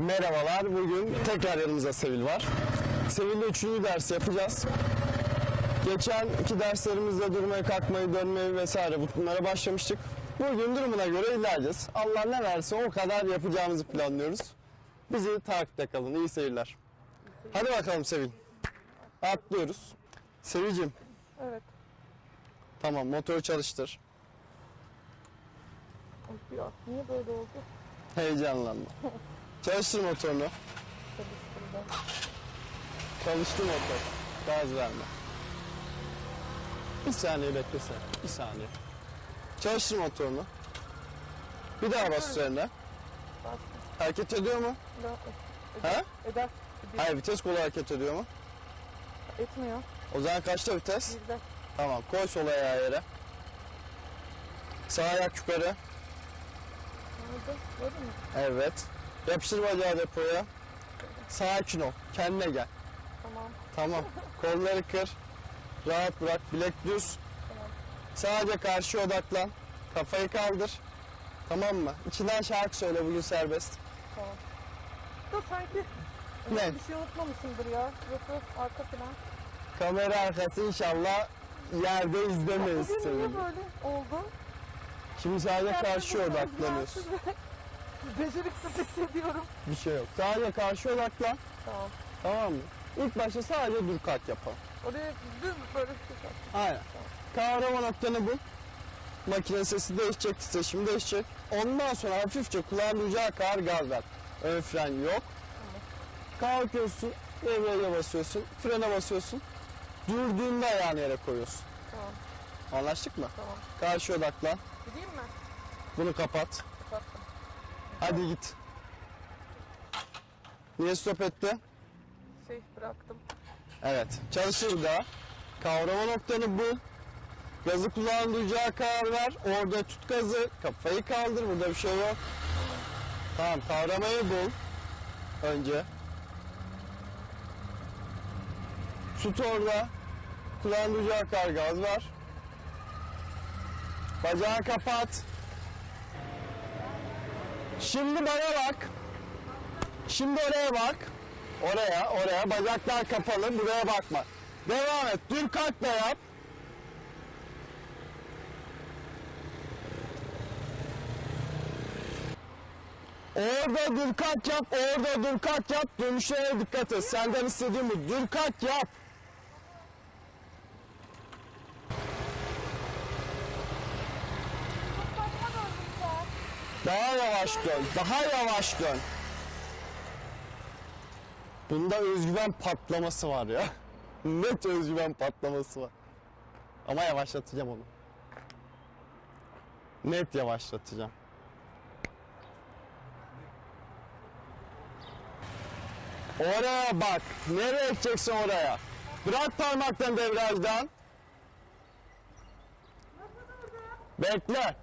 Merhabalar. Bugün tekrar yanımızda Sevil var. Sevil'le üçüncü ders yapacağız. Geçen iki derslerimizde durmayı, kalkmayı, dönmeyi vesaire bunlara başlamıştık. Bugün durumuna göre ilerleyeceğiz. Allah ne verse o kadar yapacağımızı planlıyoruz. Bizi takipte kalın. İyi seyirler. Hadi bakalım Sevil. Atlıyoruz. Sevil'cim Evet. tamam motoru çalıştır. Of ya niye böyle oldu? Heyecanlanma. Çalıştır motorunu. Çalıştı motor. Gaz verme. Bir saniye beklesene. Bir saniye. Çalıştır motorunu. Bir daha bas üzerine. Hareket ediyor mu? Ya, Ha? Eder. Hayır vites kolu hareket ediyor mu? etmiyor. O zaman kaçta vites? Bizde. Tamam koy sol ayağı yere. Sağ ayak yukarı. Nerede? Böyle mi? Evet. Yapıştır bacağı depoya. Sakin ol. Kendine gel. Tamam. Tamam. Kolları kır. Rahat bırak. Bilek düz. Tamam. Sadece karşıya odaklan. Kafayı kaldır. Tamam mı? İçinden şarkı söyle bugün serbest. Tamam. Da sanki Ne? bir şey unutmamışımdır ya. Şurası arka plan. Kamera arkası inşallah yerde izlemeyiz Bugün niye böyle oldu? Şimdi sadece Kendimi odaklanıyorsun. Özgüvensiz ve Beceriksiz hissediyorum. Bir şey yok. Sadece karşıya odaklan. Tamam. Tamam mı? İlk başta sadece dur kalk yapalım. Oraya düz böyle bir şey. Aynen. Kavrama noktanı bul. Makine sesi değişecek, titreşim değişecek. Ondan sonra hafifçe kulağın duyacağı kadar gaz ver. Ön fren yok. Kalkıyorsun, devreye basıyorsun, frene basıyorsun. Durduğunda ayağını yere koyuyorsun. Tamam. Anlaştık mı? Tamam. Karşı odaklan. Gideyim mi? Bunu kapat. Hadi git. Niye stop etti? Şey bıraktım. Evet. Çalışır da. Kavrama noktanı bul. Gazı kulağın duyacağı karar ver. Orada tut gazı. Kafayı kaldır. Burada bir şey yok. Tamam. Kavramayı bul. Önce. Tut orada. Kulağın duyacağı kadar gaz ver. Bacağı kapat. Şimdi bana bak. Şimdi oraya bak. Oraya, oraya. Bacaklar kapalı. Buraya bakma. Devam et. Dur kalk da yap. Orada dur kalk yap. Orada dur kalk yap. Dönüşlere dikkat et. Senden istediğim bu. Dur kalk yap. Daha yavaş dön. Daha yavaş dön. Bunda özgüven patlaması var ya. Net özgüven patlaması var. Ama yavaşlatacağım onu. Net yavaşlatacağım. Oraya bak. Nereye gideceksin oraya? Bırak parmaktan devrajdan. Bekle.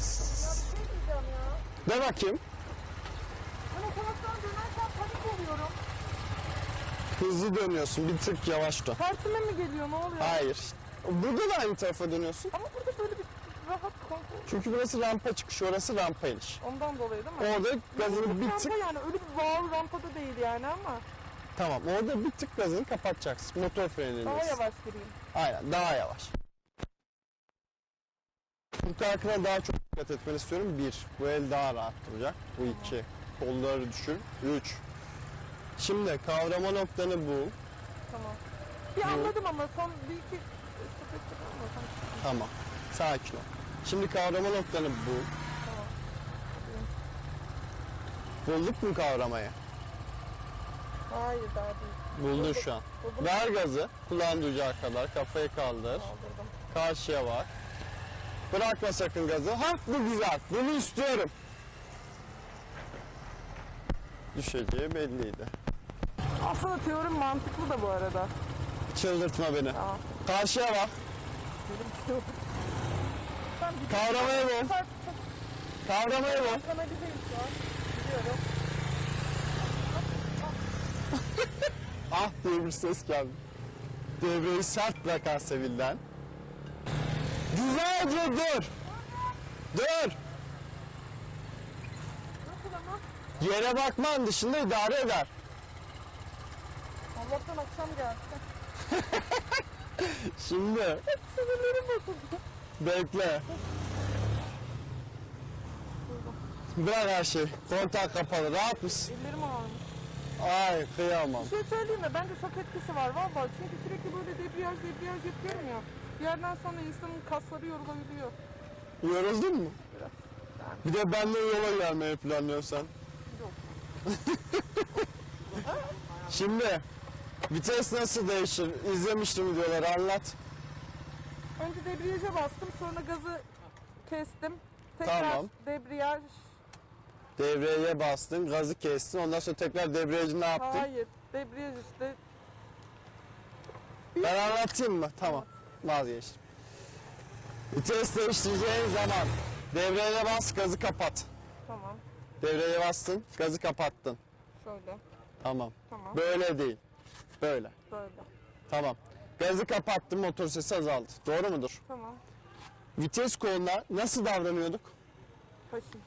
Ne diyeceğim ya? De bakayım. Ben otomatikten dönerken panik oluyorum. Hızlı dönüyorsun. Bir tık yavaş dön. Tersime mi geliyor ne oluyor? Hayır. Burada da aynı tarafa dönüyorsun. Ama burada böyle bir rahat kontrol. Çünkü burası rampa çıkışı, orası rampa iniş. Ondan dolayı değil mi? Orada gazını bir rampa tık... yani öyle bir wow rampada değil yani ama Tamam, orada bir tık gazını kapatacaksın. Motor frenini daha yavaş gireyim. Aynen, daha yavaş. Bu kalkına daha çok dikkat etmeni istiyorum. Bir, bu el daha rahat duracak. Bu iki, kolları düşür. Üç. Şimdi kavrama noktanı bul. Tamam. Bir anladım ama son bir iki Tamam, sakin ol. Şimdi kavrama noktanı bul. Bulduk mu kavramayı? Hayır daha değil. Buldun şu an. Buldum. Ver gazı. Kulağın duyacağı kadar. Kafayı kaldır. Kaldırdım. Karşıya bak. Bırakma sakın gazı. Ha bu güzel. Bunu istiyorum. Düşeceği belliydi. Aslında teorim mantıklı da bu arada. Çıldırtma beni. Tamam. Karşıya bak. Kavramayı bul. Kavramayı bul. Ah diye bir ses geldi. Devreyi sert bırakan Sevil'den. Güzelce dur. Dur. Yere bakman dışında idare eder. Allah'tan akşam geldi. Şimdi Sinirlerim bozuldu. bekle. Bırak her şey. Kontak kapalı. Rahat mısın? Ellerim ağrıyor. Ay kıyamam. Bir şey söyleyeyim mi? Bence çok etkisi var valla. Çünkü sürekli böyle debriyaj debriyaj yapıyorum ya. Bir yerden sonra insanın kasları yorulabiliyor. Yoruldun mu? Bir de benle yola gelmeyi planlıyorsan. Yok. Şimdi vites nasıl değişir? İzlemiştim videoları anlat. Önce debriyaja bastım sonra gazı kestim. Tekrar Tamam. debriyaj. Devreye bastın, gazı kestin. Ondan sonra tekrar debriyajı ne yaptın? Hayır. Debriyaj işte. Ben anlatayım mı? Tamam. Vazgeçtim. Vites değiştireceğin zaman devreye bas, gazı kapat. Tamam. Devreye bastın, gazı kapattın. Şöyle. Tamam. Tamam. Böyle değil. Böyle. Böyle. Tamam. Gazı kapattın, motor sesi azaldı. Doğru mudur? Tamam. Vites koluna nasıl davranıyorduk? Taşın.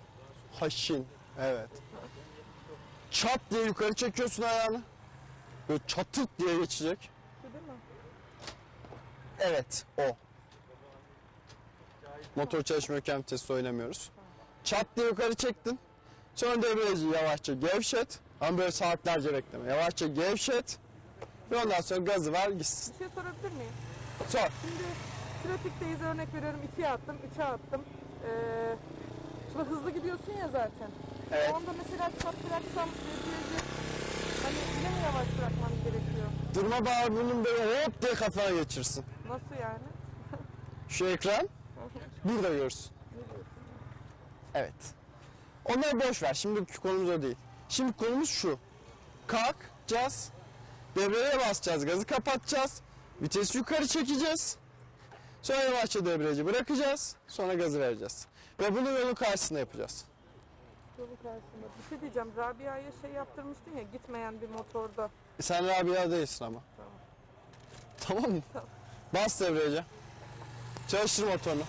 Haşin. Evet. Çat diye yukarı çekiyorsun ayağını. Böyle çatırt diye geçecek. Evet, o. Motor çalışmıyorken vites oynamıyoruz. Çat diye yukarı çektin. Sonra debriyajı yavaşça gevşet. Ama böyle saatlerce bekleme. Yavaşça gevşet. Ve ondan sonra gazı ver gitsin. Bir şey sorabilir miyim? Sor. Şimdi trafikteyiz örnek veriyorum 2'ye attım, 3'e attım. Ee, şimdi hızlı gidiyorsun ya zaten. Evet. O anda mesela çat bıraksam debriyajı hani yine mi yavaş bırakmam gerekiyor? Durma bağırmanın böyle hop diye kafana geçirsin. Nasıl yani? Şu ekran burada görsün. Evet. Onları boş ver. Şimdiki konumuz o değil. Şimdi konumuz şu. Kalkacağız. Devreye basacağız. Gazı kapatacağız. Vitesi yukarı çekeceğiz. Sonra yavaşça debriyajı bırakacağız. Sonra gazı vereceğiz. Ve bunu yolun karşısında yapacağız. Yolun karşısında. Bir şey diyeceğim. Rabia'ya şey yaptırmıştın ya gitmeyen bir motorda. Sen Rabia değilsin ama. Tamam. Tamam mı? Tamam. Bas debriyaja. Çalıştır motorunu.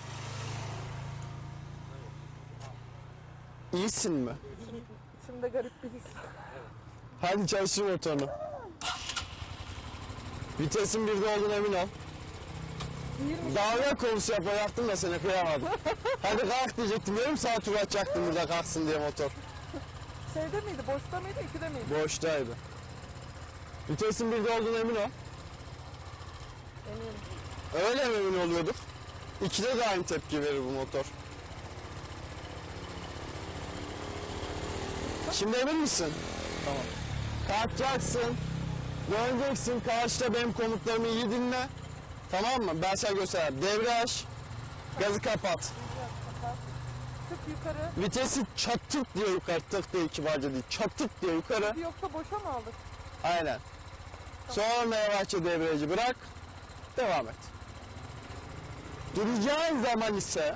İyisin mi? İçimde garip bir his. Hadi çalıştır motorunu. Vitesin birde olduğuna emin ol. Değilmiş. Dalga konusu yapacaktım da seni kıyamadım. Hadi kalk diyecektim. Yarım saat uğraşacaktım burada kalksın diye motor. Şeyde miydi? Boşta mıydı? ikide miydi? Boştaydı. Vitesin birde olduğuna emin ol. Eminim. Öyle mi emin oluyorduk? İkide de aynı tepki verir bu motor. Şimdi emin misin? Tamam. Kalkacaksın. Döneceksin. Karşıda benim komutlarımı iyi dinle. Tamam mı? Ben sana göstereyim. Devraj. Gazı kapat. Tık yukarı. Vitesi çatık diye yukarı. Tık diye kibarca değil. Çatık diye yukarı. Yoksa boşa mı aldık? Aynen. Sonra yavaşça devreci bırak. Devam et. Duracağın zaman ise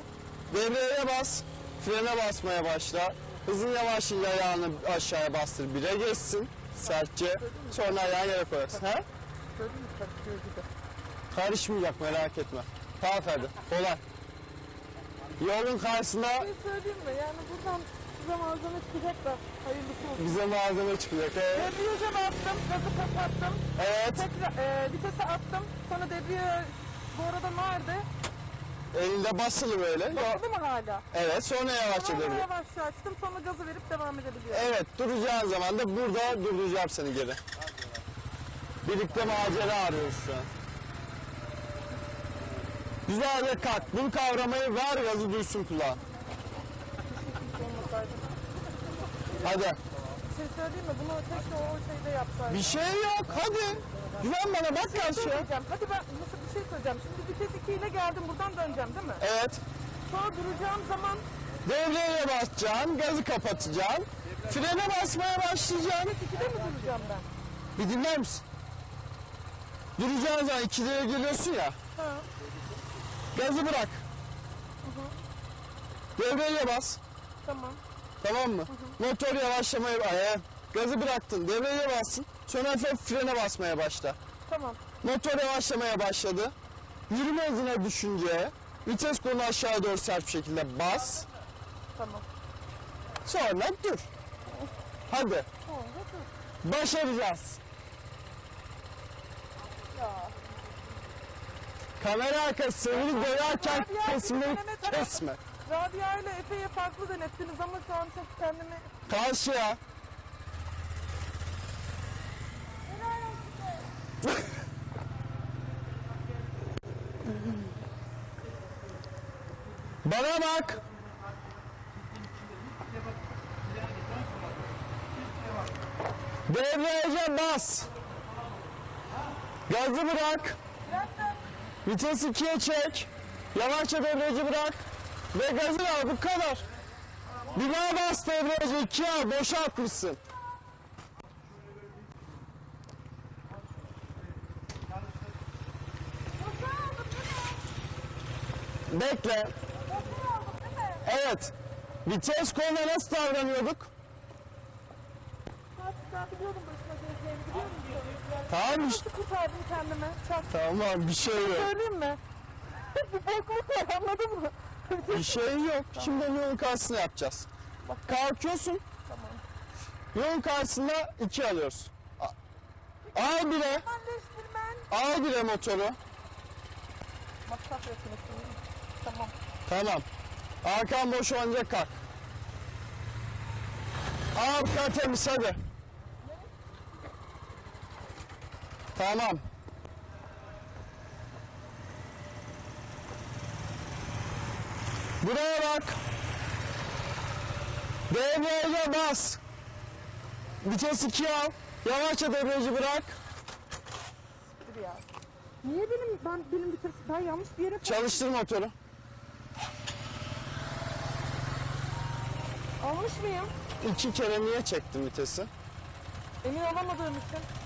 devreye bas. Frene basmaya başla. Hızın yavaşlayınca ayağını aşağıya bastır. Bire geçsin. Sertçe. Sonra ayağını yere koyarsın. Ha? Gördün mü karışıyor gibi. Karışmayacak merak etme. Kalk hadi. Kolay. Yolun karşısında Bir şey söyleyeyim mi? Yani buradan size malzeme çıkacak da hayırlısı olsun. bize malzeme çıkacak. Evet. Debriyaja bastım, gazı kapattım. evet. Tekrar e, vitese attım. Sonra debriyaj bu arada nerede? Elinde basılı böyle. Ya- Basılı mı hala? Evet. Sonra yavaşça Sonra devre. yavaşça açtım. Sonra gazı verip devam edebiliyorum. Evet duracağın zaman da burada durduracağım seni geri. Birlikte macera arıyoruz şu an. Güzelce kalk. Bunu kavramayı ver gazı duysun. Olmasaydı. Hadi. Bir şey söyleyeyim mi? Bunu keşke o şeyde yapsaydım. Bir şey yok hadi. Güven bana bak şey karşıya. söyleyeceğim. Hadi ben nasıl bir şey söyleyeceğim. Şimdi vites 2 ile geldim. Buradan döneceğim değil mi? Evet. Sonra duracağım zaman Devreye basacaksın. Gazı kapatacaksın. Frene basmaya başlayacaksın. 2'de mi duracağım ben? Bir dinler misin? Duracağın zaman ikiliye geliyorsun ya. Gazı bırak. Devreye bas. Tamam. Tamam mı? Motor yavaşlamaya ee, gazı bıraktın, devreye bastın. Sonra hafif frene basmaya başla. Tamam. Motor yavaşlamaya başladı. Yürüme hızına düşünce vites kolunu aşağıya doğru sert bir şekilde bas. Tamam. Sonra dur. Hadi. Dur. Başaracağız. Ya. Kamera arkası bir deneme tarafı. kesme. Rabia ile epey farklı denettiniz ama şu an çok kendimi... Karşıya. Bana bak. Devreye bas. Gazı bırak. Vites 2'ye çek. Yavaşça devreci bırak. Ve gazı al bu kadar. Bir daha bas devreci 2'ye al. Boşa atmışsın. Bekle. Evet. Vites koluna nasıl davranıyorduk? Ben biliyordum Tamam işte. Nasıl kurtardım kendimi? Çak. Tamam bir şey yok. Söyleyeyim mi? bir bokluk var anladın mı? Bir şey yok. Şimdi onun yolun karşısına yapacağız. Kalkıyorsun. Tamam. Yolun karşısında iki alıyoruz. A- Al bire. Al bire motoru. Masraf. Tamam. Tamam. Arkan boş olunca kalk. Arka temiz hadi. Tamam. Buraya bak. Devreye bas. Vites 2'ye al. Yavaşça debriyajı bırak. Dur ya. Niye benim ben benim bitirsin ben yanlış bir yere Çalıştır motoru. almış mıyım? İki kere niye çektin vitesi? Emin olamadığım için.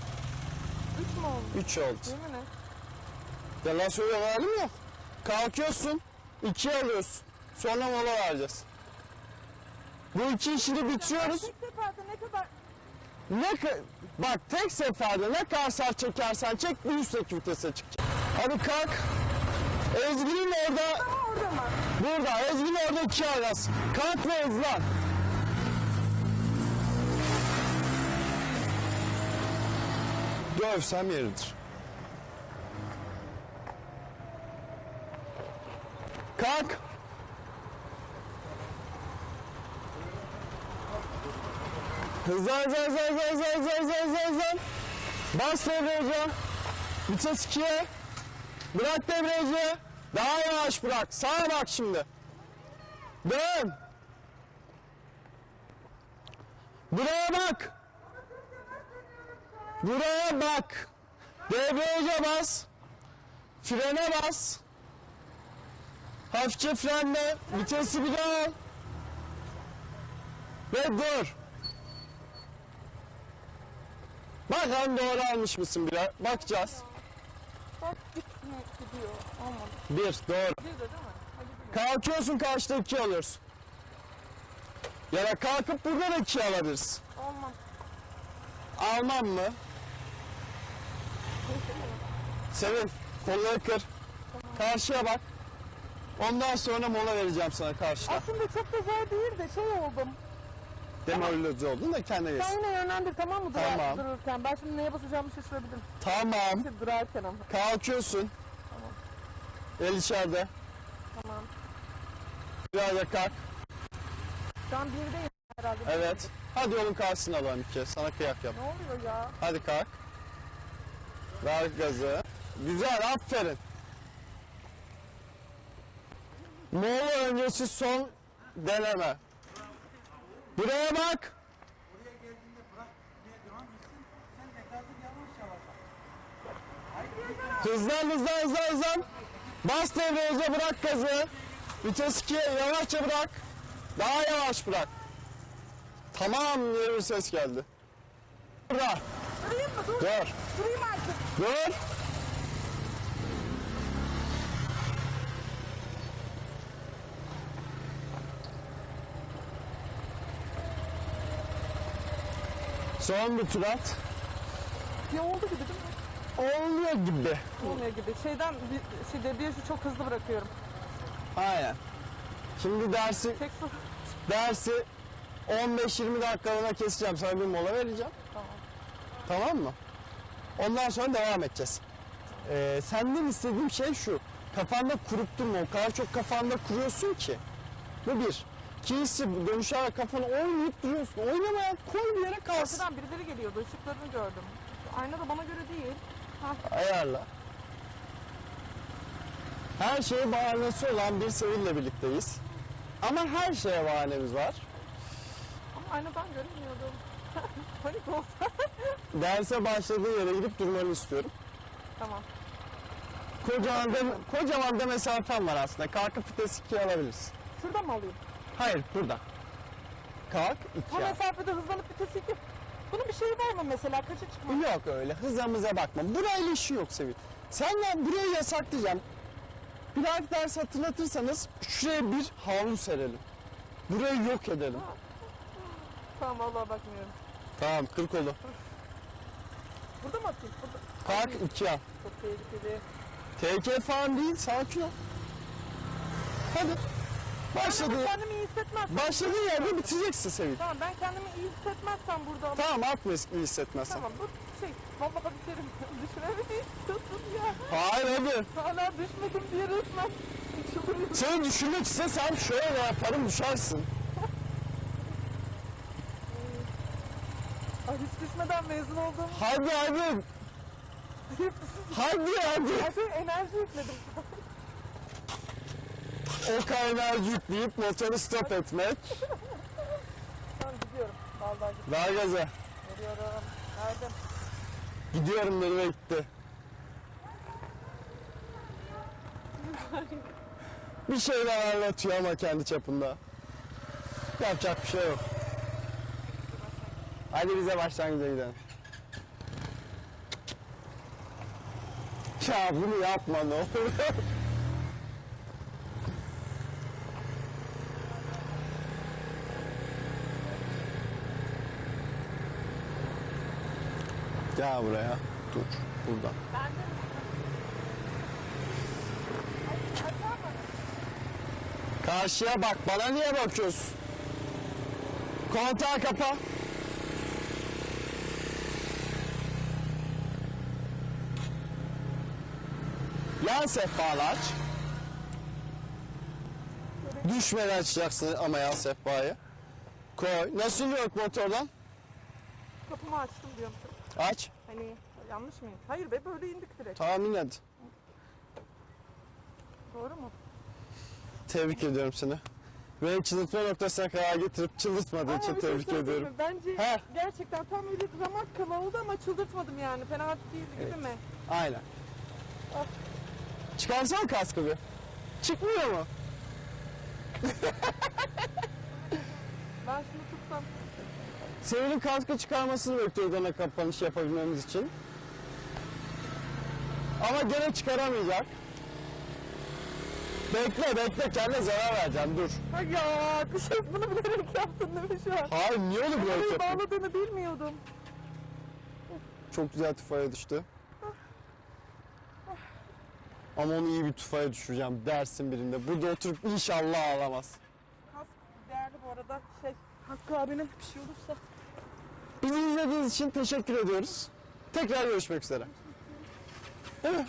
Üç mü oldu? Üç oldu. Yemin et. Yalan söylüyor halim yok. Kalkıyorsun, ikiye alıyorsun. Sonra mola vereceğiz. Bu iki işini bitiriyoruz. Tek seferde ne kadar Ne ka- bak tek seferde ne kadar sert çekersen çek bir üstteki vitese çıkacak. Hadi kalk. Ezgi'nin orada, orada mı? burada. Ezgi'nin orada iki arası. Kalk ve hızlan. Çocuğu övsem yeridir. Kalk! Hızlan hızlan hızlan hızlan hızlan hızlan hızlan hızlan. Bas debriyaja. Vites 2'ye. Bırak debriyajı. Daha yavaş bırak. Sağa bak şimdi. Dön. Buraya bak. Buraya bak. Devrece bas. Frene bas. Hafifçe frenle. Vitesi bir daha al. Ve dur. Bakalım doğru almış mısın biraz? Bakacağız. Bak gitme gidiyor. Olmadı. Bir, doğru. Bir de değil mi? Kalkıyorsun karşıda iki alıyorsun. Ya da kalkıp burada da iki alabiliriz. Olmaz. Almam mı? Sevin, kolları kır. Karşıya bak. Ondan sonra mola vereceğim sana karşıda. Aslında çok da zor değil de şey oldum. Demoralize oldun da kendine Sen gelsin. yine yönlendir tamam mı? Durar, Tamam. Dururken. Ben şimdi neye basacağımı şaşırabilirim. Tamam. Şimdi durarken ama. Kalkıyorsun. El içeride. Tamam. Biraz da kalk. Şu an birdeyim herhalde. Evet. Hadi yolun karşısına alalım bir kez. Sana kıyak yap. Ne oluyor ya? Hadi kalk. Ver gazı. Güzel, aferin. Mola öncesi son deneme. Buraya bak. Hızlan hızlan hızlan hızlan. Bas devreye bırak gazı. Vites 2'ye yavaşça bırak. Daha yavaş bırak. Tamam diye bir ses geldi. Burada. Durayım mı? Dur. Dur. Durayım artık. Dur. Son bir tur at. Ya oldu gibi değil mi? Oluyor gibi. Olmuyor gibi. Şeyden bir, şey debriyajı çok hızlı bırakıyorum. Aynen. Şimdi dersi Tek su. Dersi 15-20 dakikalığına keseceğim. Sana bir mola vereceğim. Tamam. Tamam mı? Ondan sonra devam edeceğiz. Ee, senden istediğim şey şu. Kafanda kurup durma. O kadar çok kafanda kuruyorsun ki. Bu bir. İkincisi dönüşe kafanı oynayıp duruyorsun. Oynamaya koy bir yere kalsın. Arkadan birileri geliyordu. Işıklarını gördüm. Ayna da bana göre değil. Hah. Ayarla. Her şeye bahanesi olan bir Sevil'le birlikteyiz. Ama her şeye bahanemiz var. Ama aynadan görünmüyordum. Panik olsa. Derse başladığı yere gidip durmanı istiyorum. tamam. Kocaman da, kocaman da mesafen var aslında. Kalkıp vites 2'ye alabilirsin. Şuradan mı alayım? Hayır burada. Kalk Bu 2'ye. mesafede hızlanıp vitesi iki. Bunun bir şeyi var mı mesela? Kaça çıkma? Yok öyle hızımıza bakma. Burayla işi yok Sevil. Senden burayı yasaklayacağım. Bir dahaki ders hatırlatırsanız şuraya bir havlu serelim. Burayı yok edelim. Tamam vallahi bakmıyorum. Tamam kır kolu. Burada mı atayım? Burada. Kalk ikiye al. Çok tehlikeli. Tehlike falan değil sakin ol. Hadi. Ben Başladı. kendimi iyi hissetmezsem. Başladığın yerde bitireceksin Sevil. Tamam ben kendimi iyi hissetmezsem burada. Tamam atma iyi hissetmezsen. Tamam bu şey. Vallahi biterim. Düşüremedi istiyorsun ya. Hayır hadi. Hala düşmedim diye resmen. Çıldırıyorum. Seni düşürmek istesem şöyle yaparım düşersin. Ay hiç düşmeden mezun oldum. Hadi hadi. Hadi hadi. Ay şey enerji yükledim. O kaynağı yükleyip motoru stop etmek. Tamam gidiyorum. Vallahi Ver gaza. gidiyorum. Nerede? Gidiyorum nereye gitti. Bir şeyler anlatıyor ama kendi çapında. Yapacak bir şey yok. Hadi bize başlangıca gidelim. Ya bunu yapma ne olur. Gel buraya. Dur. Burada. Karşıya bak. Bana niye bakıyorsun? Kontağı kapa. Yan sehpalı aç. Düşmeden açacaksın ama yan sehpayı. Koy. Nasıl yok motordan? Kapımı açtım diyorum. Aç. Hani yanlış mıyım? Hayır be böyle indik direkt. Tahmin et. Doğru mu? Tebrik ediyorum seni. Beni çıldırtma noktasına kadar getirip çıldırtmadığın Ama için bir şey tebrik söyleyeyim ediyorum. mi? Bence He. gerçekten tam öyle ramak kala oldu ama çıldırtmadım yani. Fena değil gibi mi? Aynen. Ah. Çıkarsana kaskı bir. Çıkmıyor mu? Ben şunu tutsam. Sevil'in kaskı çıkarmasını bekliyoruz ana kapanış yapabilmemiz için. Ama gene çıkaramayacak. Bekle bekle kendine zarar vereceğim dur. Ay ya bir şey bunu bilerek yaptın değil mi şu an? Hayır niye böyle Orayı yapıyorsun? bağladığını bilmiyordum. Çok güzel tufaya düştü. Ama onu iyi bir tufaya düşüreceğim dersin birinde. Burada oturup inşallah ağlamaz. Kask değerli bu arada. Şey Hakkı abinin bir şey olursa. Bizi izlediğiniz için teşekkür ediyoruz. Tekrar görüşmek üzere.